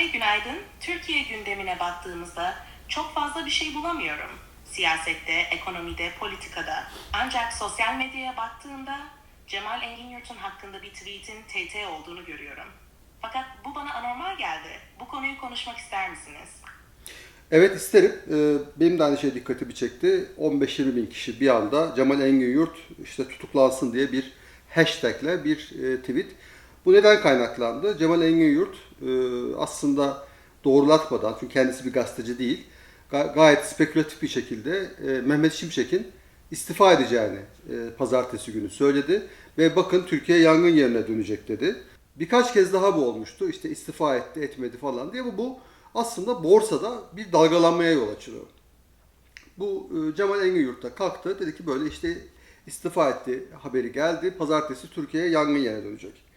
Bey günaydın. Türkiye gündemine baktığımızda çok fazla bir şey bulamıyorum. Siyasette, ekonomide, politikada. Ancak sosyal medyaya baktığımda Cemal Engin Yurt'un hakkında bir tweetin TT olduğunu görüyorum. Fakat bu bana anormal geldi. Bu konuyu konuşmak ister misiniz? Evet isterim. Ee, Benim de aynı şey dikkatimi çekti. 15-20 bin kişi bir anda Cemal Engin Yurt işte tutuklansın diye bir hashtagle bir e, tweet. Bu neden kaynaklandı? Cemal Engin Yurt e, aslında doğrulatmadan, çünkü kendisi bir gazeteci değil, ga- gayet spekülatif bir şekilde e, Mehmet Şimşek'in istifa edeceğini e, pazartesi günü söyledi. Ve bakın Türkiye yangın yerine dönecek dedi. Birkaç kez daha bu olmuştu. İşte istifa etti, etmedi falan diye. Bu, bu aslında borsada bir dalgalanmaya yol açıyor. Bu Cemal Engin Yurt'ta kalktı. Dedi ki böyle işte istifa etti haberi geldi. Pazartesi Türkiye yangın yerine dönecek.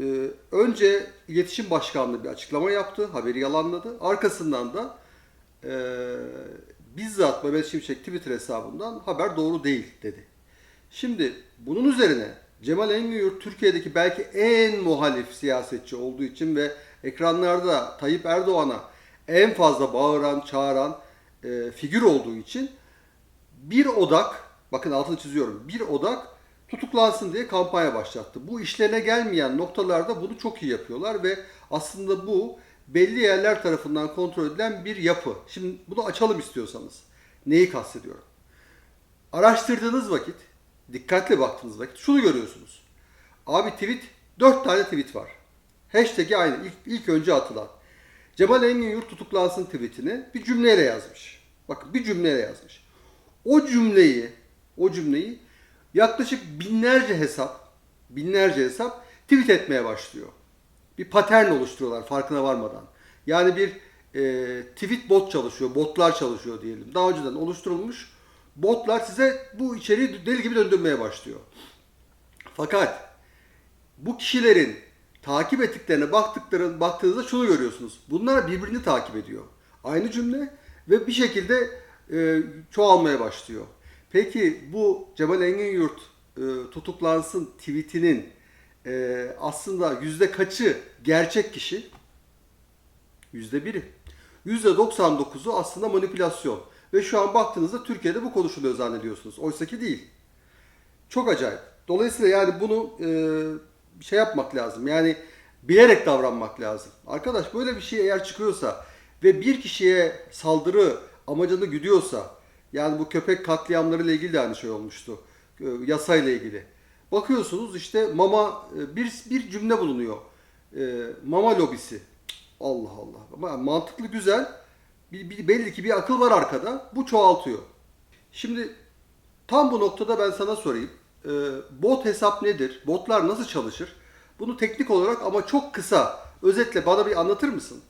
E, önce iletişim başkanlığı bir açıklama yaptı. Haberi yalanladı. Arkasından da e, bizzat Mehmet Şimşek Twitter hesabından haber doğru değil dedi. Şimdi bunun üzerine Cemal Engin Türkiye'deki belki en muhalif siyasetçi olduğu için ve ekranlarda Tayyip Erdoğan'a en fazla bağıran, çağıran e, figür olduğu için bir odak, bakın altını çiziyorum, bir odak tutuklansın diye kampanya başlattı. Bu işlerine gelmeyen noktalarda bunu çok iyi yapıyorlar ve aslında bu belli yerler tarafından kontrol edilen bir yapı. Şimdi bunu açalım istiyorsanız. Neyi kastediyorum? Araştırdığınız vakit, dikkatli baktığınız vakit şunu görüyorsunuz. Abi tweet, 4 tane tweet var. Hashtag'i aynı, ilk, ilk önce atılan. Cemal Engin Yurt tutuklansın tweetini bir cümleyle yazmış. Bakın bir cümleyle yazmış. O cümleyi, o cümleyi yaklaşık binlerce hesap, binlerce hesap tweet etmeye başlıyor. Bir patern oluşturuyorlar farkına varmadan. Yani bir e, tweet bot çalışıyor, botlar çalışıyor diyelim. Daha önceden oluşturulmuş botlar size bu içeriği deli gibi döndürmeye başlıyor. Fakat bu kişilerin takip ettiklerine baktıkların baktığınızda şunu görüyorsunuz. Bunlar birbirini takip ediyor. Aynı cümle ve bir şekilde e, çoğalmaya başlıyor. Peki bu Cemal Engin e, tutuklansın tweetinin e, aslında yüzde kaçı gerçek kişi? Yüzde biri. Yüzde 99'u aslında manipülasyon. Ve şu an baktığınızda Türkiye'de bu konuşuluyor zannediyorsunuz. Oysa ki değil. Çok acayip. Dolayısıyla yani bunu e, şey yapmak lazım. Yani bilerek davranmak lazım. Arkadaş böyle bir şey eğer çıkıyorsa ve bir kişiye saldırı amacını güdüyorsa yani bu köpek katliamları ile ilgili de aynı şey olmuştu. E, yasayla ilgili. Bakıyorsunuz işte mama e, bir bir cümle bulunuyor. E, mama lobisi. Allah Allah. Mantıklı güzel. Belli ki bir akıl var arkada. Bu çoğaltıyor. Şimdi tam bu noktada ben sana sorayım. Ee, bot hesap nedir? Botlar nasıl çalışır? Bunu teknik olarak ama çok kısa özetle bana bir anlatır mısın?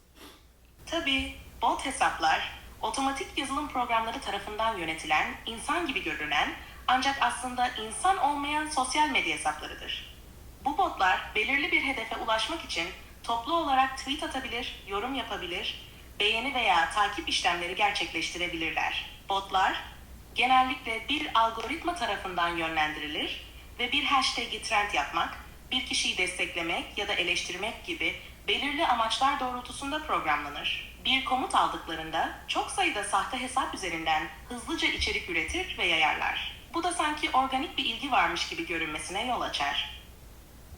Tabii bot hesaplar otomatik yazılım programları tarafından yönetilen, insan gibi görünen ancak aslında insan olmayan sosyal medya hesaplarıdır. Bu botlar belirli bir hedefe ulaşmak için toplu olarak tweet atabilir, yorum yapabilir, beğeni veya takip işlemleri gerçekleştirebilirler. Botlar genellikle bir algoritma tarafından yönlendirilir ve bir hashtag'i trend yapmak, bir kişiyi desteklemek ya da eleştirmek gibi belirli amaçlar doğrultusunda programlanır. Bir komut aldıklarında çok sayıda sahte hesap üzerinden hızlıca içerik üretir ve yayarlar. Bu da sanki organik bir ilgi varmış gibi görünmesine yol açar.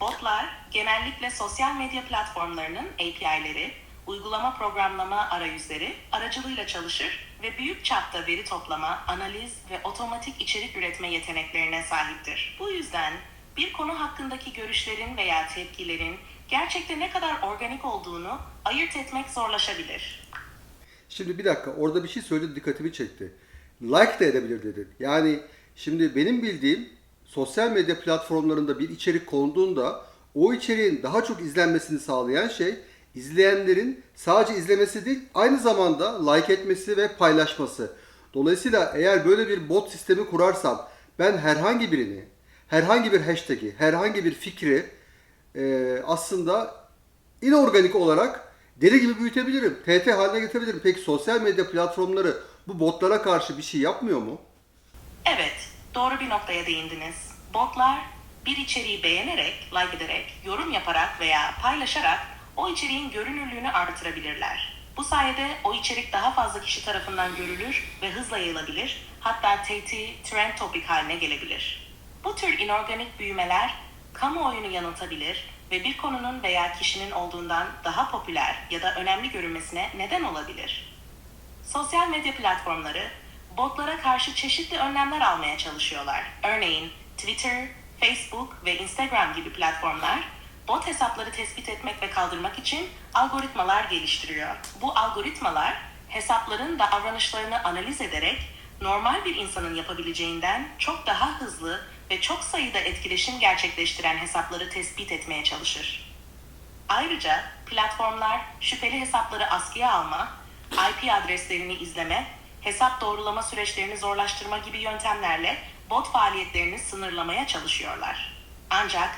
Botlar genellikle sosyal medya platformlarının API'leri, uygulama programlama arayüzleri aracılığıyla çalışır ve büyük çapta veri toplama, analiz ve otomatik içerik üretme yeteneklerine sahiptir. Bu yüzden bir konu hakkındaki görüşlerin veya tepkilerin gerçekte ne kadar organik olduğunu ayırt etmek zorlaşabilir. Şimdi bir dakika orada bir şey söyledi dikkatimi çekti. Like de edebilir dedi. Yani şimdi benim bildiğim sosyal medya platformlarında bir içerik konduğunda o içeriğin daha çok izlenmesini sağlayan şey izleyenlerin sadece izlemesi değil aynı zamanda like etmesi ve paylaşması. Dolayısıyla eğer böyle bir bot sistemi kurarsam ben herhangi birini, herhangi bir hashtag'i, herhangi bir fikri e, aslında inorganik olarak deli gibi büyütebilirim. TT haline getirebilirim. Peki sosyal medya platformları bu botlara karşı bir şey yapmıyor mu? Evet, doğru bir noktaya değindiniz. Botlar bir içeriği beğenerek, like ederek, yorum yaparak veya paylaşarak o içeriğin görünürlüğünü artırabilirler. Bu sayede o içerik daha fazla kişi tarafından görülür ve hızla yayılabilir, hatta TT, trend topic haline gelebilir. Bu tür inorganik büyümeler kamuoyunu yanıltabilir ve bir konunun veya kişinin olduğundan daha popüler ya da önemli görünmesine neden olabilir. Sosyal medya platformları botlara karşı çeşitli önlemler almaya çalışıyorlar. Örneğin Twitter, Facebook ve Instagram gibi platformlar bot hesapları tespit etmek ve kaldırmak için algoritmalar geliştiriyor. Bu algoritmalar hesapların davranışlarını analiz ederek normal bir insanın yapabileceğinden çok daha hızlı ve çok sayıda etkileşim gerçekleştiren hesapları tespit etmeye çalışır. Ayrıca platformlar şüpheli hesapları askıya alma, IP adreslerini izleme, hesap doğrulama süreçlerini zorlaştırma gibi yöntemlerle bot faaliyetlerini sınırlamaya çalışıyorlar. Ancak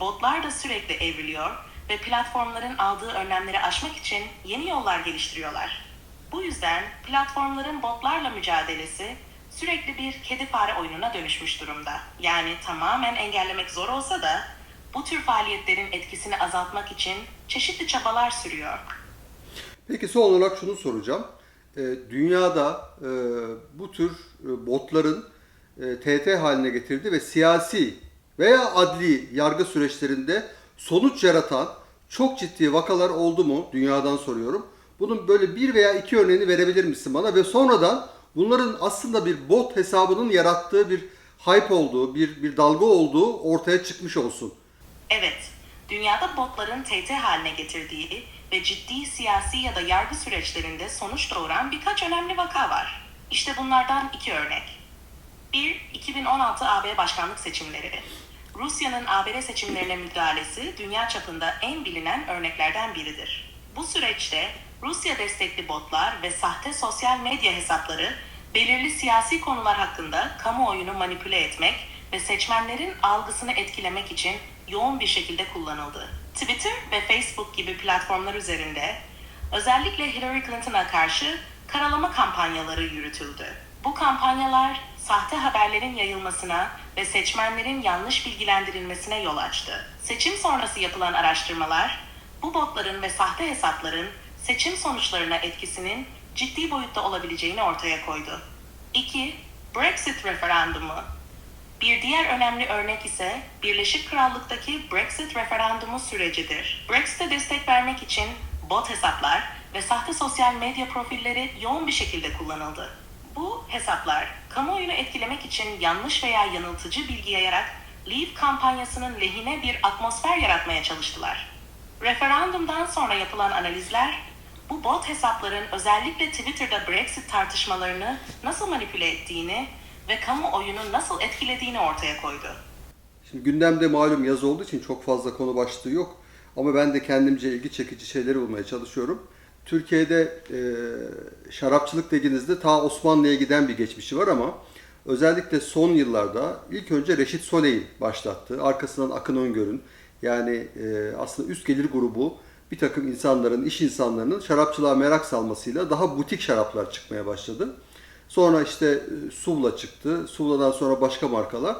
botlar da sürekli evriliyor ve platformların aldığı önlemleri aşmak için yeni yollar geliştiriyorlar. Bu yüzden platformların botlarla mücadelesi sürekli bir kedi fare oyununa dönüşmüş durumda. Yani tamamen engellemek zor olsa da bu tür faaliyetlerin etkisini azaltmak için çeşitli çabalar sürüyor. Peki son olarak şunu soracağım. E, dünyada e, bu tür e, botların e, TT haline getirdi ve siyasi veya adli yargı süreçlerinde sonuç yaratan çok ciddi vakalar oldu mu? Dünyadan soruyorum. Bunun böyle bir veya iki örneğini verebilir misin bana? Ve sonradan bunların aslında bir bot hesabının yarattığı bir hype olduğu, bir, bir dalga olduğu ortaya çıkmış olsun. Evet, dünyada botların TT haline getirdiği ve ciddi siyasi ya da yargı süreçlerinde sonuç doğuran birkaç önemli vaka var. İşte bunlardan iki örnek. 1. 2016 AB başkanlık seçimleri. Rusya'nın ABD seçimlerine müdahalesi dünya çapında en bilinen örneklerden biridir. Bu süreçte Rusya destekli botlar ve sahte sosyal medya hesapları belirli siyasi konular hakkında kamuoyunu manipüle etmek ve seçmenlerin algısını etkilemek için yoğun bir şekilde kullanıldı. Twitter ve Facebook gibi platformlar üzerinde özellikle Hillary Clinton'a karşı karalama kampanyaları yürütüldü. Bu kampanyalar sahte haberlerin yayılmasına ve seçmenlerin yanlış bilgilendirilmesine yol açtı. Seçim sonrası yapılan araştırmalar bu botların ve sahte hesapların seçim sonuçlarına etkisinin ciddi boyutta olabileceğini ortaya koydu. 2. Brexit referandumu bir diğer önemli örnek ise Birleşik Krallık'taki Brexit referandumu sürecidir. Brexit'e destek vermek için bot hesaplar ve sahte sosyal medya profilleri yoğun bir şekilde kullanıldı. Bu hesaplar kamuoyunu etkilemek için yanlış veya yanıltıcı bilgi yayarak Leave kampanyasının lehine bir atmosfer yaratmaya çalıştılar. Referandumdan sonra yapılan analizler bu bot hesapların özellikle Twitter'da Brexit tartışmalarını nasıl manipüle ettiğini ve kamuoyunu nasıl etkilediğini ortaya koydu. Şimdi gündemde malum yaz olduğu için çok fazla konu başlığı yok. Ama ben de kendimce ilgi çekici şeyleri bulmaya çalışıyorum. Türkiye'de e, şarapçılık dediğinizde ta Osmanlı'ya giden bir geçmişi var ama özellikle son yıllarda ilk önce Reşit Soley'in başlattığı, arkasından Akın Öngör'ün yani e, aslında üst gelir grubu bir takım insanların, iş insanlarının şarapçılığa merak salmasıyla daha butik şaraplar çıkmaya başladı. Sonra işte e, Suvla çıktı. Suvla'dan sonra başka markalar.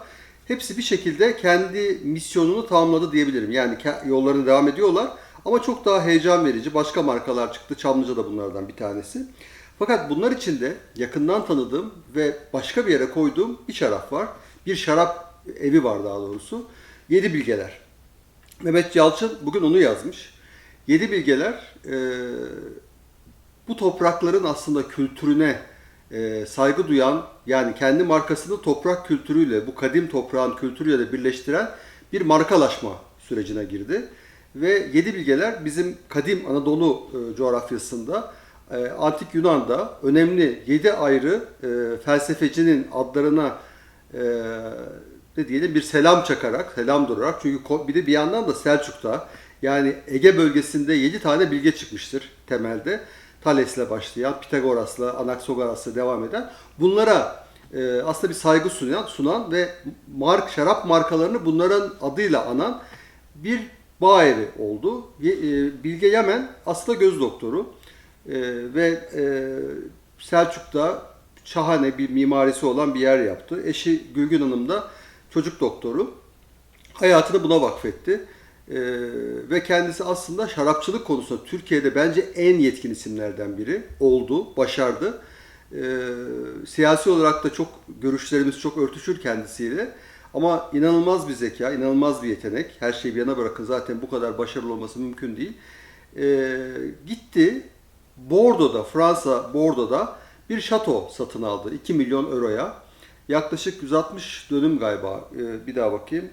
Hepsi bir şekilde kendi misyonunu tamamladı diyebilirim. Yani yollarına devam ediyorlar. Ama çok daha heyecan verici başka markalar çıktı. Çamlıca da bunlardan bir tanesi. Fakat bunlar içinde yakından tanıdığım ve başka bir yere koyduğum bir şarap var. Bir şarap evi var daha doğrusu. Yedi Bilgeler. Mehmet Yalçın bugün onu yazmış. Yedi Bilgeler e, bu toprakların aslında kültürüne e, saygı duyan yani kendi markasını toprak kültürüyle bu kadim toprağın kültürüyle de birleştiren bir markalaşma sürecine girdi. Ve Yedi Bilgeler bizim kadim Anadolu e, coğrafyasında e, Antik Yunan'da önemli yedi ayrı e, felsefecinin adlarına e, ne diyelim bir selam çakarak, selam durarak çünkü bir de bir yandan da Selçuk'ta yani Ege bölgesinde 7 tane bilge çıkmıştır temelde. Thales'le başlayan, Pitagoras'la, Anaxagoras'la devam eden. Bunlara e, aslında bir saygı sunan, sunan ve mark şarap markalarını bunların adıyla anan bir bağ oldu. E, Bilge Yemen aslında göz doktoru E, ve e, Selçuk'ta şahane bir mimarisi olan bir yer yaptı. Eşi Gülgün Hanım da çocuk doktoru hayatını buna vakfetti. Ee, ve kendisi aslında şarapçılık konusunda Türkiye'de bence en yetkin isimlerden biri oldu, başardı. Ee, siyasi olarak da çok görüşlerimiz çok örtüşür kendisiyle. Ama inanılmaz bir zeka, inanılmaz bir yetenek. Her şeyi bir yana bırakın zaten bu kadar başarılı olması mümkün değil. Ee, gitti Bordo'da, Fransa Bordo'da bir şato satın aldı 2 milyon euroya. Yaklaşık 160 dönüm galiba. Ee, bir daha bakayım.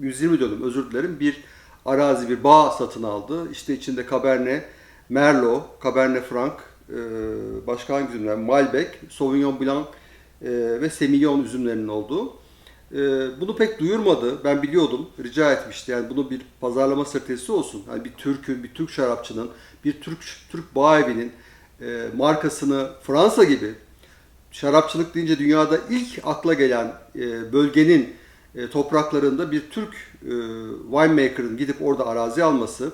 120 dönüm özür dilerim bir arazi bir bağ satın aldı. İşte içinde Cabernet, Merlot, Cabernet Franc, e, başka hangi üzümler? Malbec, Sauvignon Blanc e, ve Semillon üzümlerinin olduğu. E, Bunu pek duyurmadı. Ben biliyordum. Rica etmişti. Yani bunu bir pazarlama stratejisi olsun. Yani bir Türk'ün, bir Türk şarapçının, bir Türk Türk bağ evinin e, markasını Fransa gibi şarapçılık deyince dünyada ilk akla gelen bölgenin e, topraklarında bir Türk e, winemaker'ın gidip orada arazi alması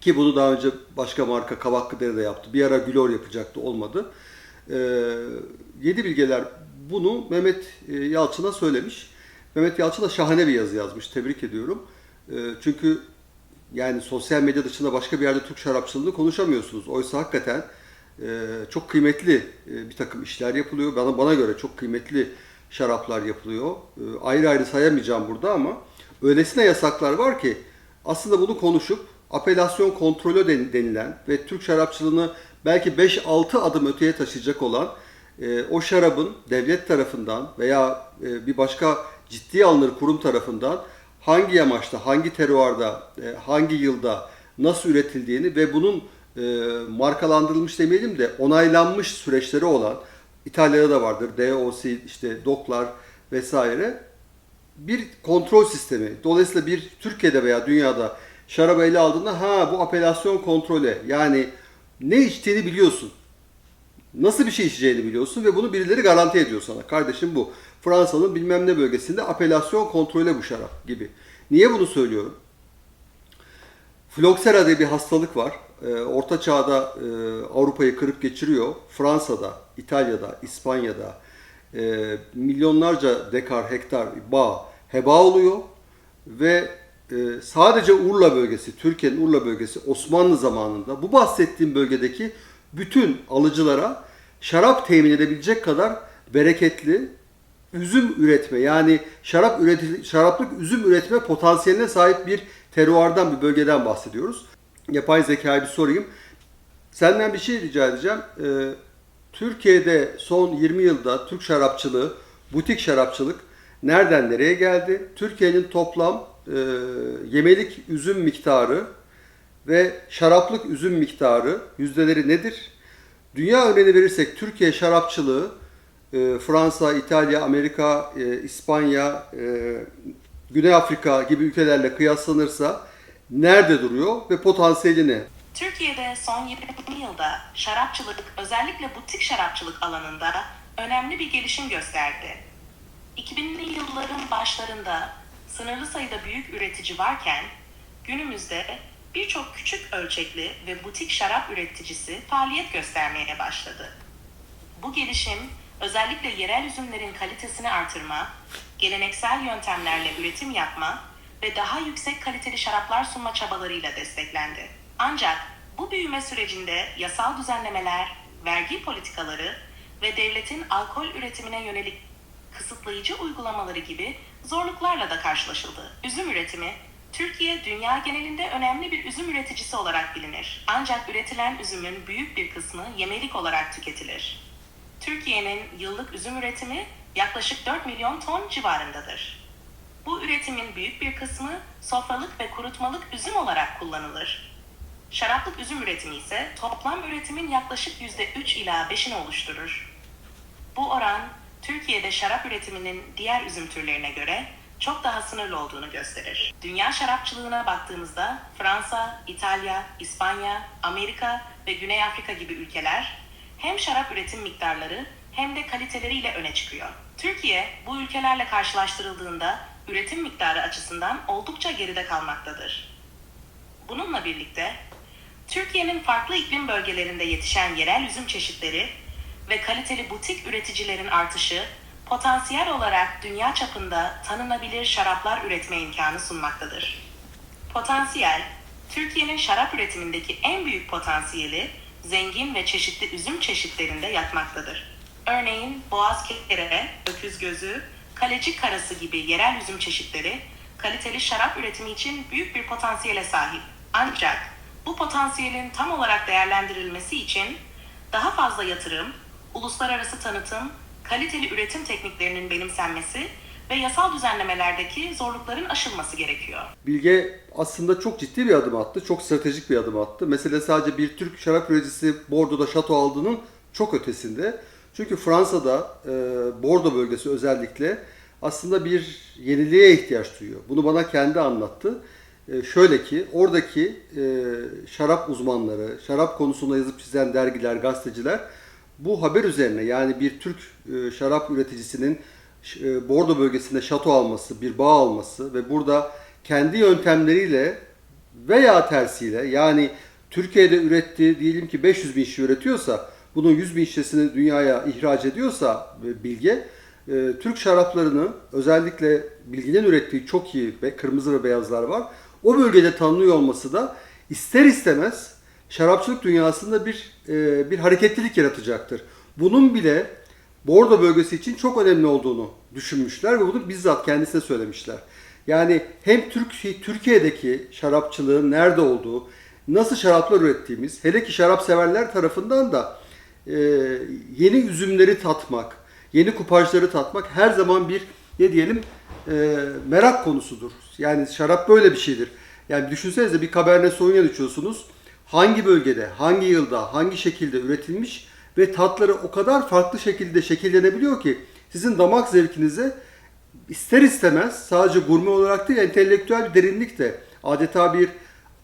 ki bunu daha önce başka marka Kavaklıdere de yaptı. Bir ara Gülor yapacaktı olmadı. E, Yedi Bilgeler bunu Mehmet e, Yalçın'a söylemiş. Mehmet Yalçın da şahane bir yazı yazmış. Tebrik ediyorum. Çünkü yani sosyal medya dışında başka bir yerde Türk şarapçılığını konuşamıyorsunuz. Oysa hakikaten çok kıymetli bir takım işler yapılıyor. Bana bana göre çok kıymetli şaraplar yapılıyor. E, ayrı ayrı sayamayacağım burada ama öylesine yasaklar var ki aslında bunu konuşup apelasyon kontrolü den- denilen ve Türk şarapçılığını belki 5-6 adım öteye taşıyacak olan e, o şarabın devlet tarafından veya e, bir başka ciddi alınır kurum tarafından hangi yamaçta, hangi teruarda, e, hangi yılda nasıl üretildiğini ve bunun markalandırılmış demeyelim de onaylanmış süreçleri olan İtalya'da da vardır. DOC, işte DOC'lar vesaire bir kontrol sistemi. Dolayısıyla bir Türkiye'de veya dünyada şarabı ele aldığında ha bu apelasyon kontrolü yani ne içtiğini biliyorsun. Nasıl bir şey içeceğini biliyorsun ve bunu birileri garanti ediyor sana. Kardeşim bu. Fransa'nın bilmem ne bölgesinde apelasyon kontrolü bu şarap gibi. Niye bunu söylüyorum? Floksera diye bir hastalık var. Ee, Orta Çağ'da e, Avrupa'yı kırıp geçiriyor. Fransa'da, İtalya'da, İspanya'da e, milyonlarca dekar, hektar bağ heba oluyor ve e, sadece Urla bölgesi, Türkiye'nin Urla bölgesi Osmanlı zamanında bu bahsettiğim bölgedeki bütün alıcılara şarap temin edebilecek kadar bereketli üzüm üretme yani şarap üreti, şaraplık üzüm üretme potansiyeline sahip bir teruardan bir bölgeden bahsediyoruz. Yapay zekaya bir sorayım. Senden bir şey rica edeceğim. Ee, Türkiye'de son 20 yılda Türk şarapçılığı, butik şarapçılık nereden nereye geldi? Türkiye'nin toplam e, yemelik üzüm miktarı ve şaraplık üzüm miktarı yüzdeleri nedir? Dünya örneğini verirsek Türkiye şarapçılığı e, Fransa, İtalya, Amerika, e, İspanya, e, Güney Afrika gibi ülkelerle kıyaslanırsa nerede duruyor ve potansiyeli ne? Türkiye'de son 20 yılda şarapçılık, özellikle butik şarapçılık alanında önemli bir gelişim gösterdi. 2000'li yılların başlarında sınırlı sayıda büyük üretici varken günümüzde birçok küçük ölçekli ve butik şarap üreticisi faaliyet göstermeye başladı. Bu gelişim özellikle yerel üzümlerin kalitesini artırma, geleneksel yöntemlerle üretim yapma ve daha yüksek kaliteli şaraplar sunma çabalarıyla desteklendi. Ancak bu büyüme sürecinde yasal düzenlemeler, vergi politikaları ve devletin alkol üretimine yönelik kısıtlayıcı uygulamaları gibi zorluklarla da karşılaşıldı. Üzüm üretimi Türkiye dünya genelinde önemli bir üzüm üreticisi olarak bilinir. Ancak üretilen üzümün büyük bir kısmı yemelik olarak tüketilir. Türkiye'nin yıllık üzüm üretimi yaklaşık 4 milyon ton civarındadır. Bu üretimin büyük bir kısmı sofralık ve kurutmalık üzüm olarak kullanılır. Şaraplık üzüm üretimi ise toplam üretimin yaklaşık %3 ila 5'ini oluşturur. Bu oran Türkiye'de şarap üretiminin diğer üzüm türlerine göre çok daha sınırlı olduğunu gösterir. Dünya şarapçılığına baktığımızda Fransa, İtalya, İspanya, Amerika ve Güney Afrika gibi ülkeler hem şarap üretim miktarları hem de kaliteleriyle öne çıkıyor. Türkiye bu ülkelerle karşılaştırıldığında üretim miktarı açısından oldukça geride kalmaktadır. Bununla birlikte Türkiye'nin farklı iklim bölgelerinde yetişen yerel üzüm çeşitleri ve kaliteli butik üreticilerin artışı potansiyel olarak dünya çapında tanınabilir şaraplar üretme imkanı sunmaktadır. Potansiyel, Türkiye'nin şarap üretimindeki en büyük potansiyeli zengin ve çeşitli üzüm çeşitlerinde yatmaktadır. Örneğin boğaz kekere, öküz gözü, kaleci karası gibi yerel üzüm çeşitleri kaliteli şarap üretimi için büyük bir potansiyele sahip. Ancak bu potansiyelin tam olarak değerlendirilmesi için daha fazla yatırım, uluslararası tanıtım, kaliteli üretim tekniklerinin benimsenmesi ve yasal düzenlemelerdeki zorlukların aşılması gerekiyor. Bilge aslında çok ciddi bir adım attı. Çok stratejik bir adım attı. Mesele sadece bir Türk şarap üreticisi Bordo'da şato aldığının çok ötesinde. Çünkü Fransa'da e, Bordo bölgesi özellikle aslında bir yeniliğe ihtiyaç duyuyor. Bunu bana kendi anlattı. E, şöyle ki oradaki e, şarap uzmanları, şarap konusunda yazıp çizen dergiler, gazeteciler bu haber üzerine yani bir Türk e, şarap üreticisinin e, Bordo bölgesinde şato alması, bir bağ alması ve burada kendi yöntemleriyle veya tersiyle yani Türkiye'de ürettiği diyelim ki 500 bin şişe üretiyorsa bunun 100 bin şişesini dünyaya ihraç ediyorsa Bilge Türk şaraplarını özellikle Bilge'nin ürettiği çok iyi ve kırmızı ve beyazlar var. O bölgede tanınıyor olması da ister istemez şarapçılık dünyasında bir e, bir hareketlilik yaratacaktır. Bunun bile Bordo bölgesi için çok önemli olduğunu düşünmüşler ve bunu bizzat kendisine söylemişler. Yani hem Türk Türkiye'deki şarapçılığın nerede olduğu, nasıl şaraplar ürettiğimiz, hele ki şarap severler tarafından da e, yeni üzümleri tatmak, yeni kupajları tatmak her zaman bir ne diyelim e, merak konusudur. Yani şarap böyle bir şeydir. Yani düşünsenize bir Cabernet Sauvignon içiyorsunuz. Hangi bölgede, hangi yılda, hangi şekilde üretilmiş ve tatları o kadar farklı şekilde şekillenebiliyor ki sizin damak zevkinize ister istemez sadece gurme olarak değil entelektüel bir derinlik de adeta bir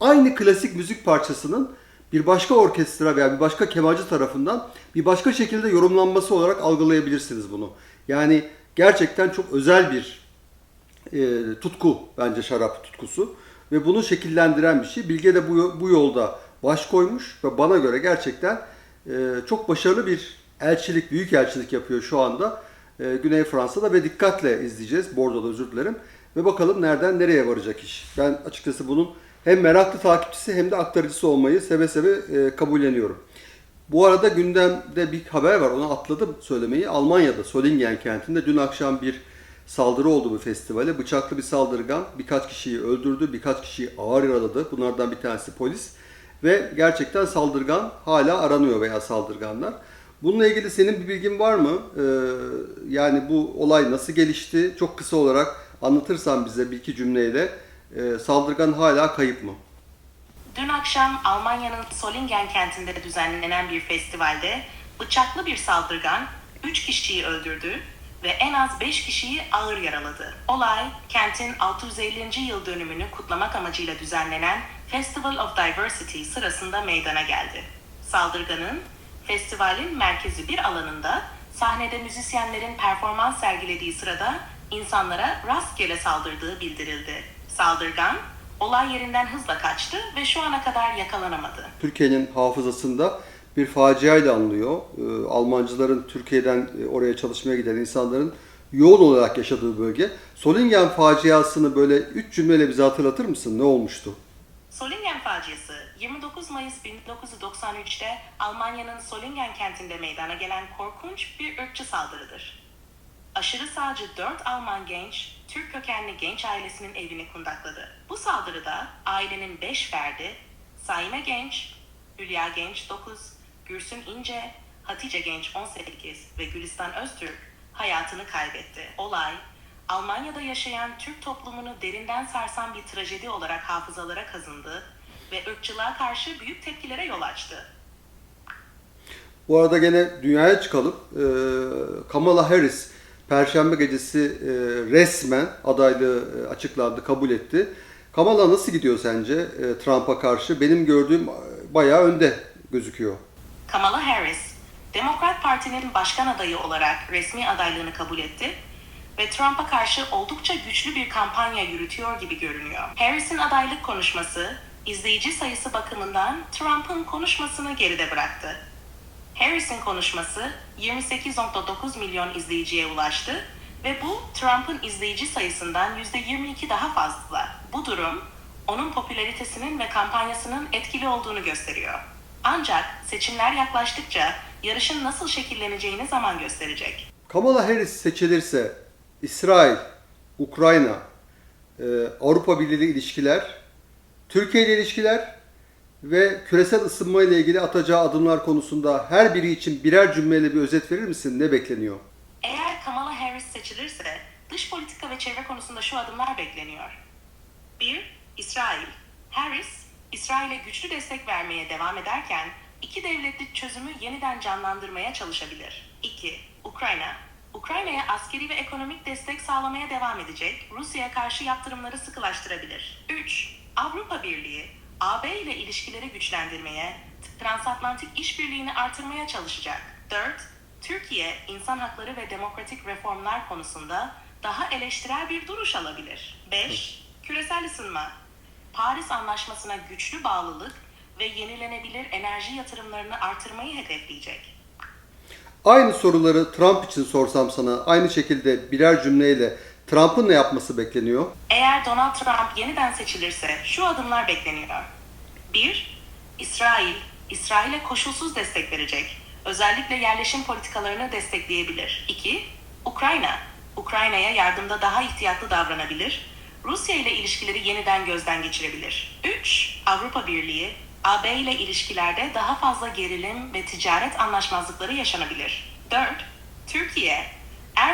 aynı klasik müzik parçasının bir başka orkestra veya bir başka kemalci tarafından bir başka şekilde yorumlanması olarak algılayabilirsiniz bunu. Yani gerçekten çok özel bir e, tutku bence şarap tutkusu ve bunu şekillendiren bir şey. Bilge de bu, bu yolda baş koymuş ve bana göre gerçekten e, çok başarılı bir elçilik, büyük elçilik yapıyor şu anda e, Güney Fransa'da ve dikkatle izleyeceğiz. Bordo'da özür dilerim. Ve bakalım nereden nereye varacak iş. Ben açıkçası bunun hem meraklı takipçisi hem de aktarıcısı olmayı seve seve e, kabulleniyorum. Bu arada gündemde bir haber var. Onu atladım söylemeyi. Almanya'da Solingen kentinde dün akşam bir saldırı oldu bu festivale. Bıçaklı bir saldırgan birkaç kişiyi öldürdü, birkaç kişiyi ağır yaraladı. Bunlardan bir tanesi polis. Ve gerçekten saldırgan hala aranıyor veya saldırganlar. Bununla ilgili senin bir bilgin var mı? Ee, yani bu olay nasıl gelişti? Çok kısa olarak anlatırsan bize bir iki cümleyle. Ee, saldırgan hala kayıp mı? Dün akşam Almanya'nın Solingen kentinde düzenlenen bir festivalde bıçaklı bir saldırgan 3 kişiyi öldürdü ve en az 5 kişiyi ağır yaraladı. Olay, kentin 650. yıl dönümünü kutlamak amacıyla düzenlenen Festival of Diversity sırasında meydana geldi. Saldırganın festivalin merkezi bir alanında sahnede müzisyenlerin performans sergilediği sırada insanlara rastgele saldırdığı bildirildi. Saldırgan olay yerinden hızla kaçtı ve şu ana kadar yakalanamadı. Türkiye'nin hafızasında bir faciayla anılıyor. Ee, Almancıların Türkiye'den e, oraya çalışmaya giden insanların yoğun olarak yaşadığı bölge. Solingen faciasını böyle üç cümleyle bize hatırlatır mısın? Ne olmuştu? Solingen faciası 29 Mayıs 1993'te Almanya'nın Solingen kentinde meydana gelen korkunç bir ırkçı saldırıdır. Aşırı sağcı 4 Alman genç, Türk kökenli genç ailesinin evini kundakladı. Bu saldırıda ailenin 5 ferdi, Saime Genç, Hülya Genç 9, Gürsün İnce, Hatice Genç 18 ve Gülistan Öztürk hayatını kaybetti. Olay, Almanya'da yaşayan Türk toplumunu derinden sarsan bir trajedi olarak hafızalara kazındı ve ırkçılığa karşı büyük tepkilere yol açtı. Bu arada gene dünyaya çıkalım. Ee, Kamala Harris Perşembe gecesi e, resmen adaylığı e, açıklandı, kabul etti. Kamala nasıl gidiyor sence e, Trump'a karşı? Benim gördüğüm e, bayağı önde gözüküyor. Kamala Harris, Demokrat Parti'nin başkan adayı olarak resmi adaylığını kabul etti ve Trump'a karşı oldukça güçlü bir kampanya yürütüyor gibi görünüyor. Harris'in adaylık konuşması, izleyici sayısı bakımından Trump'ın konuşmasını geride bıraktı. Harris'in konuşması 28.9 milyon izleyiciye ulaştı ve bu Trump'ın izleyici sayısından %22 daha fazla. Bu durum onun popülaritesinin ve kampanyasının etkili olduğunu gösteriyor. Ancak seçimler yaklaştıkça yarışın nasıl şekilleneceğini zaman gösterecek. Kamala Harris seçilirse İsrail, Ukrayna, e, Avrupa Birliği ile ilişkiler, Türkiye ile ilişkiler ve küresel ısınma ile ilgili atacağı adımlar konusunda her biri için birer cümleyle bir özet verir misin? Ne bekleniyor? Eğer Kamala Harris seçilirse dış politika ve çevre konusunda şu adımlar bekleniyor. 1. İsrail. Harris, İsrail'e güçlü destek vermeye devam ederken iki devletli çözümü yeniden canlandırmaya çalışabilir. 2. Ukrayna. Ukrayna'ya askeri ve ekonomik destek sağlamaya devam edecek, Rusya'ya karşı yaptırımları sıkılaştırabilir. 3. Avrupa Birliği, AB ile ilişkileri güçlendirmeye, transatlantik işbirliğini artırmaya çalışacak. 4. Türkiye, insan hakları ve demokratik reformlar konusunda daha eleştirel bir duruş alabilir. 5. Küresel ısınma. Paris Anlaşması'na güçlü bağlılık ve yenilenebilir enerji yatırımlarını artırmayı hedefleyecek. Aynı soruları Trump için sorsam sana aynı şekilde birer cümleyle Trump'ın ne yapması bekleniyor? Eğer Donald Trump yeniden seçilirse şu adımlar bekleniyor. 1. İsrail, İsrail'e koşulsuz destek verecek. Özellikle yerleşim politikalarını destekleyebilir. 2. Ukrayna, Ukrayna'ya yardımda daha ihtiyatlı davranabilir. Rusya ile ilişkileri yeniden gözden geçirebilir. 3. Avrupa Birliği, AB ile ilişkilerde daha fazla gerilim ve ticaret anlaşmazlıkları yaşanabilir. 4. Türkiye,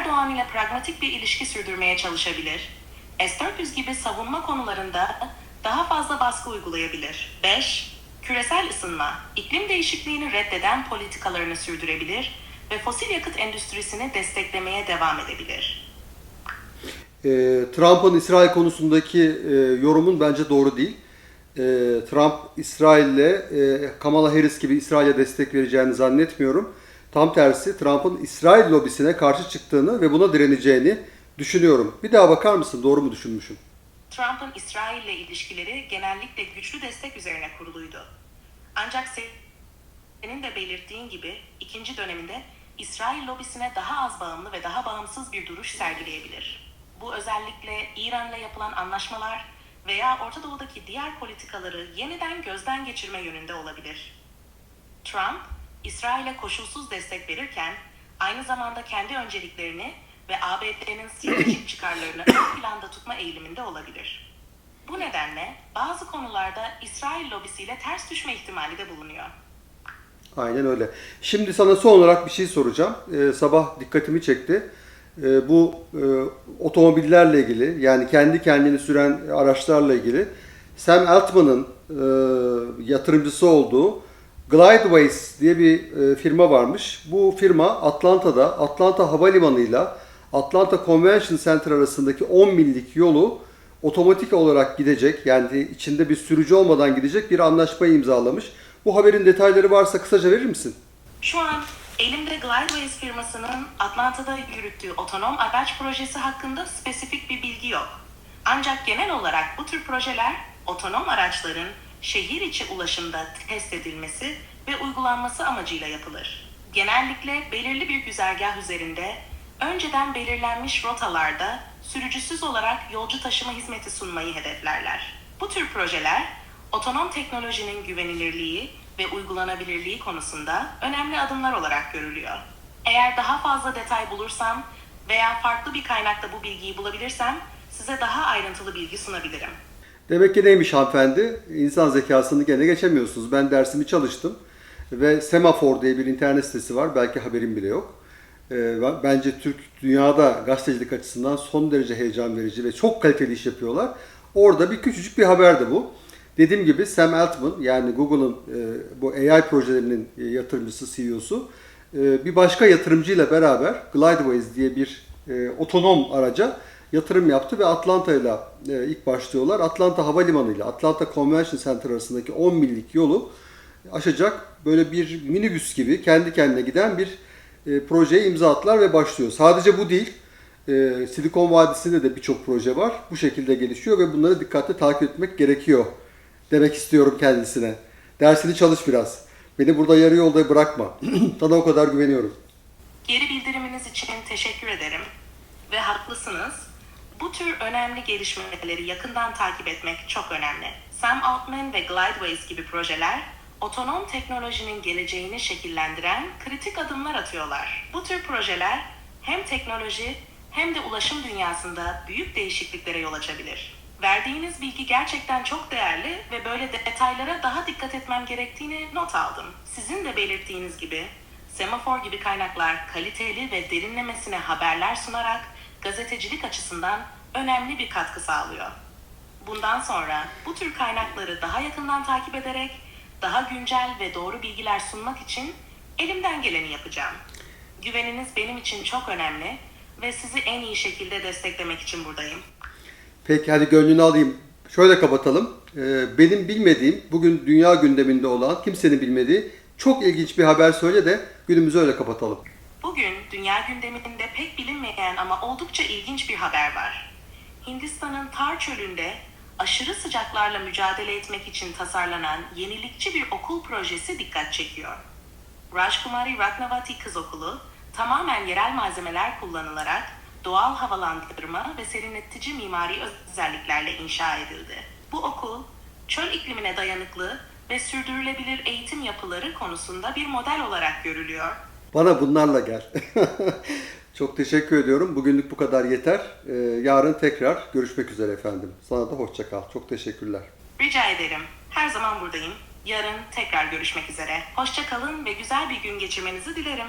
Erdoğan ile pragmatik bir ilişki sürdürmeye çalışabilir. S-400 gibi savunma konularında daha fazla baskı uygulayabilir. 5. Küresel ısınma, iklim değişikliğini reddeden politikalarını sürdürebilir ve fosil yakıt endüstrisini desteklemeye devam edebilir. E, Trump'ın İsrail konusundaki e, yorumun bence doğru değil. E, Trump İsrail'le e, Kamala Harris gibi İsrail'e destek vereceğini zannetmiyorum. Tam tersi Trump'ın İsrail lobisine karşı çıktığını ve buna direneceğini düşünüyorum. Bir daha bakar mısın? Doğru mu düşünmüşüm? Trump'ın İsrail ile ilişkileri genellikle güçlü destek üzerine kuruluydu. Ancak senin de belirttiğin gibi ikinci döneminde İsrail lobisine daha az bağımlı ve daha bağımsız bir duruş sergileyebilir. Bu özellikle İran'la yapılan anlaşmalar veya Orta Doğu'daki diğer politikaları yeniden gözden geçirme yönünde olabilir. Trump, İsrail'e koşulsuz destek verirken aynı zamanda kendi önceliklerini ve ABD'nin stratejik çıkarlarını ön planda tutma eğiliminde olabilir. Bu nedenle bazı konularda İsrail lobisiyle ters düşme ihtimali de bulunuyor. Aynen öyle. Şimdi sana son olarak bir şey soracağım. Ee, sabah dikkatimi çekti. Ee, bu e, otomobillerle ilgili yani kendi kendini süren araçlarla ilgili Sam Altman'ın e, yatırımcısı olduğu Glideways diye bir e, firma varmış. Bu firma Atlanta'da Atlanta Havalimanı'yla Atlanta Convention Center arasındaki 10 millik yolu otomatik olarak gidecek yani içinde bir sürücü olmadan gidecek bir anlaşmayı imzalamış. Bu haberin detayları varsa kısaca verir misin? Şu an elimde Glideways firmasının Atlanta'da yürüttüğü otonom araç projesi hakkında spesifik bir bilgi yok. Ancak genel olarak bu tür projeler otonom araçların şehir içi ulaşımda test edilmesi ve uygulanması amacıyla yapılır. Genellikle belirli bir güzergah üzerinde önceden belirlenmiş rotalarda sürücüsüz olarak yolcu taşıma hizmeti sunmayı hedeflerler. Bu tür projeler otonom teknolojinin güvenilirliği ve uygulanabilirliği konusunda önemli adımlar olarak görülüyor. Eğer daha fazla detay bulursam veya farklı bir kaynakta bu bilgiyi bulabilirsem size daha ayrıntılı bilgi sunabilirim. Demek ki neymiş hanımefendi? İnsan zekasını gene geçemiyorsunuz. Ben dersimi çalıştım ve Semafor diye bir internet sitesi var. Belki haberim bile yok. Ee, Bence Türk dünyada gazetecilik açısından son derece heyecan verici ve çok kaliteli iş yapıyorlar. Orada bir küçücük bir haberdi bu. Dediğim gibi Sam Altman yani Google'ın e, bu AI projelerinin e, yatırımcısı, CEO'su e, bir başka yatırımcıyla beraber Glideways diye bir otonom araca yatırım yaptı ve Atlanta ile e, ilk başlıyorlar. Atlanta Havalimanı ile Atlanta Convention Center arasındaki 10 millik yolu aşacak böyle bir minibüs gibi kendi kendine giden bir e, projeye imza attılar ve başlıyor. Sadece bu değil. E, Silikon Vadisi'nde de birçok proje var. Bu şekilde gelişiyor ve bunları dikkatli takip etmek gerekiyor demek istiyorum kendisine. Dersini çalış biraz. Beni burada yarı yolda bırakma. Sana o kadar güveniyorum. Geri bildiriminiz için teşekkür ederim ve haklısınız. Bu tür önemli gelişmeleri yakından takip etmek çok önemli. Sam Altman ve Glideways gibi projeler otonom teknolojinin geleceğini şekillendiren kritik adımlar atıyorlar. Bu tür projeler hem teknoloji hem de ulaşım dünyasında büyük değişikliklere yol açabilir. Verdiğiniz bilgi gerçekten çok değerli ve böyle detaylara daha dikkat etmem gerektiğini not aldım. Sizin de belirttiğiniz gibi Semafor gibi kaynaklar kaliteli ve derinlemesine haberler sunarak gazetecilik açısından önemli bir katkı sağlıyor. Bundan sonra bu tür kaynakları daha yakından takip ederek daha güncel ve doğru bilgiler sunmak için elimden geleni yapacağım. Güveniniz benim için çok önemli ve sizi en iyi şekilde desteklemek için buradayım. Peki hadi gönlünü alayım. Şöyle kapatalım. Ee, benim bilmediğim, bugün dünya gündeminde olan, kimsenin bilmediği çok ilginç bir haber söyle de günümüzü öyle kapatalım. Bugün dünya gündeminde pek bilinmeyen ama oldukça ilginç bir haber var. Hindistan'ın Tar Çölü'nde aşırı sıcaklarla mücadele etmek için tasarlanan yenilikçi bir okul projesi dikkat çekiyor. Rajkumari Ratnavati Kız Okulu tamamen yerel malzemeler kullanılarak doğal havalandırma ve serinletici mimari özelliklerle inşa edildi. Bu okul çöl iklimine dayanıklı ve sürdürülebilir eğitim yapıları konusunda bir model olarak görülüyor. Bana bunlarla gel. çok teşekkür ediyorum. Bugünlük bu kadar yeter. Ee, yarın tekrar görüşmek üzere efendim. Sana da hoşça kal. Çok teşekkürler. Rica ederim. Her zaman buradayım. Yarın tekrar görüşmek üzere. Hoşça kalın ve güzel bir gün geçirmenizi dilerim.